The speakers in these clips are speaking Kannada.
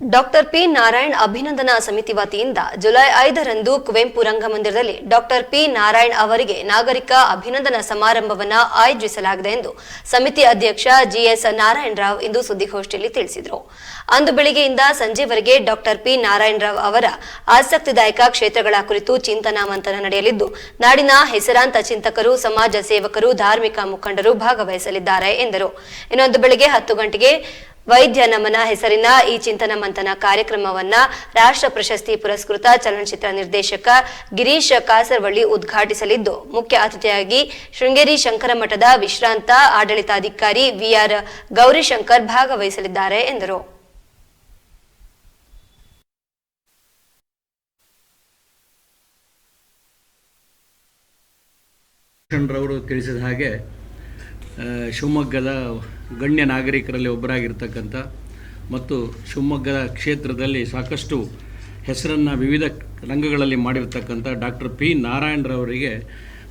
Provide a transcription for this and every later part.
ಡಾಕ್ಟರ್ ಪಿ ನಾರಾಯಣ್ ಅಭಿನಂದನಾ ಸಮಿತಿ ವತಿಯಿಂದ ಜುಲೈ ಐದರಂದು ಕುವೆಂಪು ರಂಗಮಂದಿರದಲ್ಲಿ ಡಾಕ್ಟರ್ ಪಿ ನಾರಾಯಣ್ ಅವರಿಗೆ ನಾಗರಿಕ ಅಭಿನಂದನಾ ಸಮಾರಂಭವನ್ನು ಆಯೋಜಿಸಲಾಗಿದೆ ಎಂದು ಸಮಿತಿ ಅಧ್ಯಕ್ಷ ಜಿಎಸ್ ನಾರಾಯಣ ರಾವ್ ಇಂದು ಸುದ್ದಿಗೋಷ್ಠಿಯಲ್ಲಿ ತಿಳಿಸಿದರು. ಅಂದು ಬೆಳಿಗ್ಗೆಯಿಂದ ಸಂಜೆವರೆಗೆ ಡಾಕ್ಟರ್ ಪಿ ನಾರಾಯಣ ರಾವ್ ಅವರ ಆಸಕ್ತಿದಾಯಕ ಕ್ಷೇತ್ರಗಳ ಕುರಿತು ಚಿಂತನಾ ಮಂಥನ ನಡೆಯಲಿದ್ದು, ನಾಡಿನ ಹೆಸರಾಂತ ಚಿಂತಕರು, ಸಮಾಜ ಸೇವಕರು, ಧಾರ್ಮಿಕ ಮುಖಂಡರು ಭಾಗವಹಿಸಲಿದ್ದಾರೆ ಎಂದರು. ಇನ್ನೊಂದು ಬೆಳಿಗ್ಗೆ ಹತ್ತು ಗಂಟೆಗೆ ವೈದ್ಯ ನಮನ ಹೆಸರಿನ ಈ ಚಿಂತನ ಮಂಥನ ಕಾರ್ಯಕ್ರಮವನ್ನ ರಾಷ್ಟ್ರ ಪ್ರಶಸ್ತಿ ಪುರಸ್ಕೃತ ಚಲನಚಿತ್ರ ನಿರ್ದೇಶಕ ಗಿರೀಶ್ ಕಾಸರವಳ್ಳಿ ಉದ್ಘಾಟಿಸಲಿದ್ದು, ಮುಖ್ಯ ಅತಿಥಿಯಾಗಿ ಶೃಂಗೇರಿ ಶಂಕರ ಮಠದ ವಿಶ್ರಾಂತ ಆಡಳಿತಾಧಿಕಾರಿ ವಿಆರ್ ಗೌರಿಶಂಕರ್ ಭಾಗವಹಿಸಲಿದ್ದಾರೆ ಎಂದರು. ತಿಳಿಸಿದ ಹಾಗೆ ಶಿವಮೊಗ್ಗದ ಗಣ್ಯ ನಾಗರಿಕರಲ್ಲಿ ಒಬ್ಬರಾಗಿರ್ತಕ್ಕಂಥ ಮತ್ತು ಶಿವಮೊಗ್ಗದ ಕ್ಷೇತ್ರದಲ್ಲಿ ಸಾಕಷ್ಟು ಹೆಸರನ್ನು ವಿವಿಧ ರಂಗಗಳಲ್ಲಿ ಮಾಡಿರ್ತಕ್ಕಂಥ ಡಾಕ್ಟರ್ ಪಿ ನಾರಾಯಣರವರಿಗೆ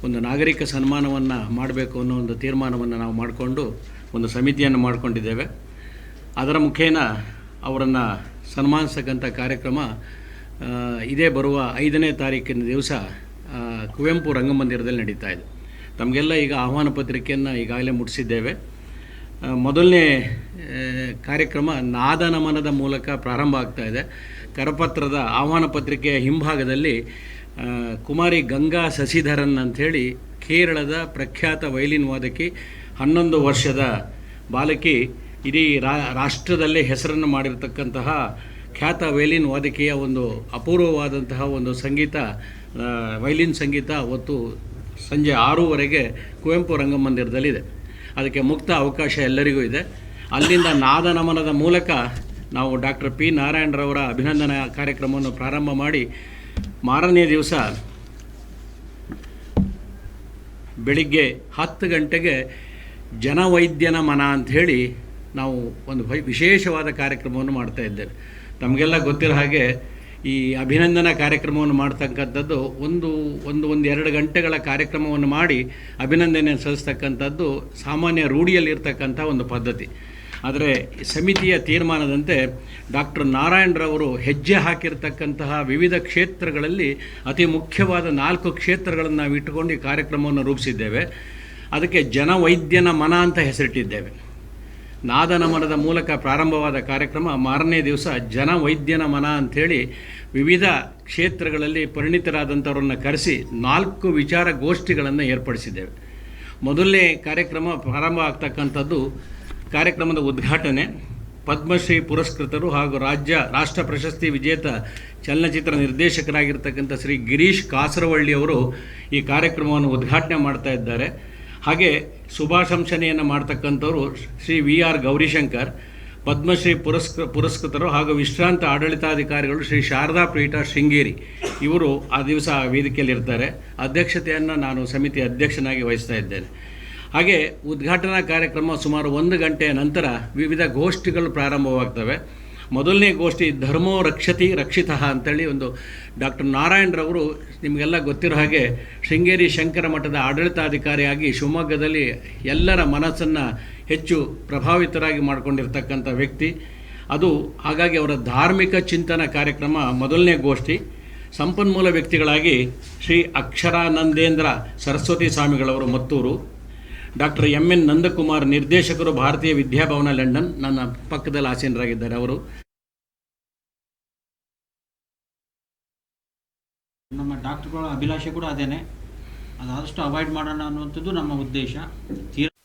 ಒಂದು ನಾಗರಿಕ ಸನ್ಮಾನವನ್ನು ಮಾಡಬೇಕು ಅನ್ನೋ ಒಂದು ತೀರ್ಮಾನವನ್ನು ನಾವು ಮಾಡಿಕೊಂಡು ಒಂದು ಸಮಿತಿಯನ್ನು ಮಾಡಿಕೊಂಡಿದ್ದೇವೆ. ಅದರ ಮುಖೇನ ಅವರನ್ನು ಸನ್ಮಾನಿಸ್ತಕ್ಕಂಥ ಕಾರ್ಯಕ್ರಮ ಇದೇ ಬರುವ ಐದನೇ ತಾರೀಕಿನ ದಿವಸ ಕುವೆಂಪು ರಂಗಮಂದಿರದಲ್ಲಿ ನಡೀತಾ ಇದೆ. ತಮಗೆಲ್ಲ ಈಗ ಆಹ್ವಾನ ಪತ್ರಿಕೆಯನ್ನು ಈಗಾಗಲೇ ಮುಟ್ಟಿಸಿದ್ದೇವೆ. ಮೊದಲನೇ ಕಾರ್ಯಕ್ರಮ ನಾದ ನಮನದ ಮೂಲಕ ಪ್ರಾರಂಭ ಆಗ್ತಾ ಇದೆ. ಕರಪತ್ರದ ಆಹ್ವಾನ ಪತ್ರಿಕೆಯ ಹಿಂಭಾಗದಲ್ಲಿ ಕುಮಾರಿ ಗಂಗಾ ಶಶಿಧರನ್ ಅಂಥೇಳಿ ಕೇರಳದ ಪ್ರಖ್ಯಾತ ವೈಲಿನ್ ವಾದಕಿ, ಹನ್ನೊಂದು ವರ್ಷದ ಬಾಲಕಿ, ಇಡೀ ರಾ, ರಾಷ್ಟ್ರದಲ್ಲೇ ಹೆಸರನ್ನು ಮಾಡಿರ್ತಕ್ಕಂತಹ ಖ್ಯಾತ ವೈಲಿನ್ ವಾದಕಿಯ ಒಂದು ಅಪೂರ್ವವಾದಂತಹ ಒಂದು ಸಂಗೀತ ವೈಲಿನ್ ಸಂಗೀತ ಅವತ್ತು ಸಂಜೆ ಆರೂವರೆಗೆ ಕುವೆಂಪು ರಂಗಮಂದಿರದಲ್ಲಿದೆ. ಅದಕ್ಕೆ ಮುಕ್ತ ಅವಕಾಶ ಎಲ್ಲರಿಗೂ ಇದೆ. ಅಲ್ಲಿಂದ ನಾದ ನಮನದ ಮೂಲಕ ನಾವು ಡಾಕ್ಟರ್ ಪಿ ನಾರಾಯಣರವರ ಅಭಿನಂದನಾ ಕಾರ್ಯಕ್ರಮವನ್ನು ಪ್ರಾರಂಭ ಮಾಡಿ ಮಾರನೇ ದಿವಸ ಬೆಳಿಗ್ಗೆ ಹತ್ತು ಗಂಟೆಗೆ ಜನವೈದ್ಯನ ಮನ ಅಂಥೇಳಿ ನಾವು ಒಂದು ವಿಶೇಷವಾದ ಕಾರ್ಯಕ್ರಮವನ್ನು ಮಾಡ್ತಾ ಇದ್ದೇವೆ. ತಮಗೆಲ್ಲ ಗೊತ್ತಿರೋ ಹಾಗೆ ಈ ಅಭಿನಂದನಾ ಕಾರ್ಯಕ್ರಮವನ್ನು ಮಾಡ್ತಕ್ಕಂಥದ್ದು ಒಂದು ಒಂದು ಒಂದು ಎರಡು ಗಂಟೆಗಳ ಕಾರ್ಯಕ್ರಮವನ್ನು ಮಾಡಿ ಅಭಿನಂದನೆ ಸಲ್ಲಿಸ್ತಕ್ಕಂಥದ್ದು ಸಾಮಾನ್ಯ ರೂಢಿಯಲ್ಲಿರ್ತಕ್ಕಂಥ ಒಂದು ಪದ್ಧತಿ. ಆದರೆ ಸಮಿತಿಯ ತೀರ್ಮಾನದಂತೆ ಡಾಕ್ಟರ್ ನಾರಾಯಣರವರು ಹೆಜ್ಜೆ ಹಾಕಿರ್ತಕ್ಕಂತಹ ವಿವಿಧ ಕ್ಷೇತ್ರಗಳಲ್ಲಿ ಅತಿ ಮುಖ್ಯವಾದ ನಾಲ್ಕು ಕ್ಷೇತ್ರಗಳನ್ನು ನಾವು ಇಟ್ಟುಕೊಂಡು ಈ ಕಾರ್ಯಕ್ರಮವನ್ನು ರೂಪಿಸಿದ್ದೇವೆ. ಅದಕ್ಕೆ ಜನವೈದ್ಯನ ಮನ ಅಂತ ಹೆಸರಿಟ್ಟಿದ್ದೇವೆ. ನಾದ ನಮನದ ಮೂಲಕ ಪ್ರಾರಂಭವಾದ ಕಾರ್ಯಕ್ರಮ ಮಾರನೇ ದಿವಸ ಜನವೈದ್ಯನ ಮನ ಅಂಥೇಳಿ ವಿವಿಧ ಕ್ಷೇತ್ರಗಳಲ್ಲಿ ಪರಿಣಿತರಾದಂಥವರನ್ನು ಕರೆಸಿ ನಾಲ್ಕು ವಿಚಾರ ಗೋಷ್ಠಿಗಳನ್ನು ಏರ್ಪಡಿಸಿದ್ದೇವೆ. ಮೊದಲನೇ ಕಾರ್ಯಕ್ರಮ ಪ್ರಾರಂಭ ಆಗ್ತಕ್ಕಂಥದ್ದು ಕಾರ್ಯಕ್ರಮದ ಉದ್ಘಾಟನೆ. ಪದ್ಮಶ್ರೀ ಪುರಸ್ಕೃತರು ಹಾಗೂ ರಾಜ್ಯ ರಾಷ್ಟ್ರ ಪ್ರಶಸ್ತಿ ವಿಜೇತ ಚಲನಚಿತ್ರ ನಿರ್ದೇಶಕರಾಗಿರ್ತಕ್ಕಂಥ ಶ್ರೀ ಗಿರೀಶ್ ಕಾಸರವಳ್ಳಿಯವರು ಈ ಕಾರ್ಯಕ್ರಮವನ್ನು ಉದ್ಘಾಟನೆ ಮಾಡ್ತಾ ಇದ್ದಾರೆ. ಹಾಗೆ ಶುಭಾಶಂಸನೆಯನ್ನು ಮಾಡ್ತಕ್ಕಂಥವ್ರು ಶ್ರೀ ವಿ ಆರ್ ಗೌರಿಶಂಕರ್, ಪದ್ಮಶ್ರೀ ಪುರಸ್ಕೃ, ಪುರಸ್ಕೃತರು ಹಾಗೂ ವಿಶ್ರಾಂತ ಆಡಳಿತಾಧಿಕಾರಿಗಳು ಶ್ರೀ ಶಾರದಾ ಪೀಠ ಶೃಂಗೇರಿ. ಇವರು ಆ ದಿವಸ ವೇದಿಕೆಯಲ್ಲಿರ್ತಾರೆ ಅಧ್ಯಕ್ಷತೆಯನ್ನು ನಾನು ಸಮಿತಿ ಅಧ್ಯಕ್ಷನಾಗಿ ವಹಿಸ್ತಾ ಇದ್ದೇನೆ. ಹಾಗೆ ಉದ್ಘಾಟನಾ ಕಾರ್ಯಕ್ರಮ ಸುಮಾರು ಒಂದು ಗಂಟೆಯ ನಂತರ ವಿವಿಧ ಗೋಷ್ಠಿಗಳು ಪ್ರಾರಂಭವಾಗ್ತವೆ. ಮೊದಲನೇ ಗೋಷ್ಠಿ ಧರ್ಮೋ ರಕ್ಷತಿ ರಕ್ಷಿತ ಅಂತೇಳಿ ಒಂದು ಡಾಕ್ಟರ್ ನಾರಾಯಣರವರು ನಿಮಗೆಲ್ಲ ಗೊತ್ತಿರೋ ಹಾಗೆ ಶೃಂಗೇರಿ ಶಂಕರ ಮಠದ ಆಡಳಿತಾಧಿಕಾರಿಯಾಗಿ ಶಿವಮೊಗ್ಗದಲ್ಲಿ ಎಲ್ಲರ ಮನಸ್ಸನ್ನು ಹೆಚ್ಚು ಪ್ರಭಾವಿತರಾಗಿ ಮಾಡಿಕೊಂಡಿರ್ತಕ್ಕಂಥ ವ್ಯಕ್ತಿ. ಅದು ಹಾಗಾಗಿ ಅವರ ಧಾರ್ಮಿಕ ಚಿಂತನ ಕಾರ್ಯಕ್ರಮ ಮೊದಲನೇ ಗೋಷ್ಠಿ. ಸಂಪನ್ಮೂಲ ವ್ಯಕ್ತಿಗಳಾಗಿ Shri Aksharanandendra Saraswati ಸ್ವಾಮಿಗಳವರು Mattur. Doctor M N Nandakumar ನಿರ್ದೇಶಕರು ಭಾರತೀಯ ವಿದ್ಯಾಭವನ ಲಂಡನ್, ನನ್ನ ಪಕ್ಕದಲ್ಲಿ ಆಸೀನರಾಗಿದ್ದಾರೆ ಅವರು. ನಮ್ಮ ಡಾಕ್ಟರ್ಗಳ ಅಭಿಲಾಷೆ ಕೂಡ ಅದೇನೆ. ಅದಾದಷ್ಟು ಅವಾಯ್ಡ್ ಮಾಡೋಣ ಅನ್ನುವಂಥದ್ದು ನಮ್ಮ ಉದ್ದೇಶ. ತೀರಾ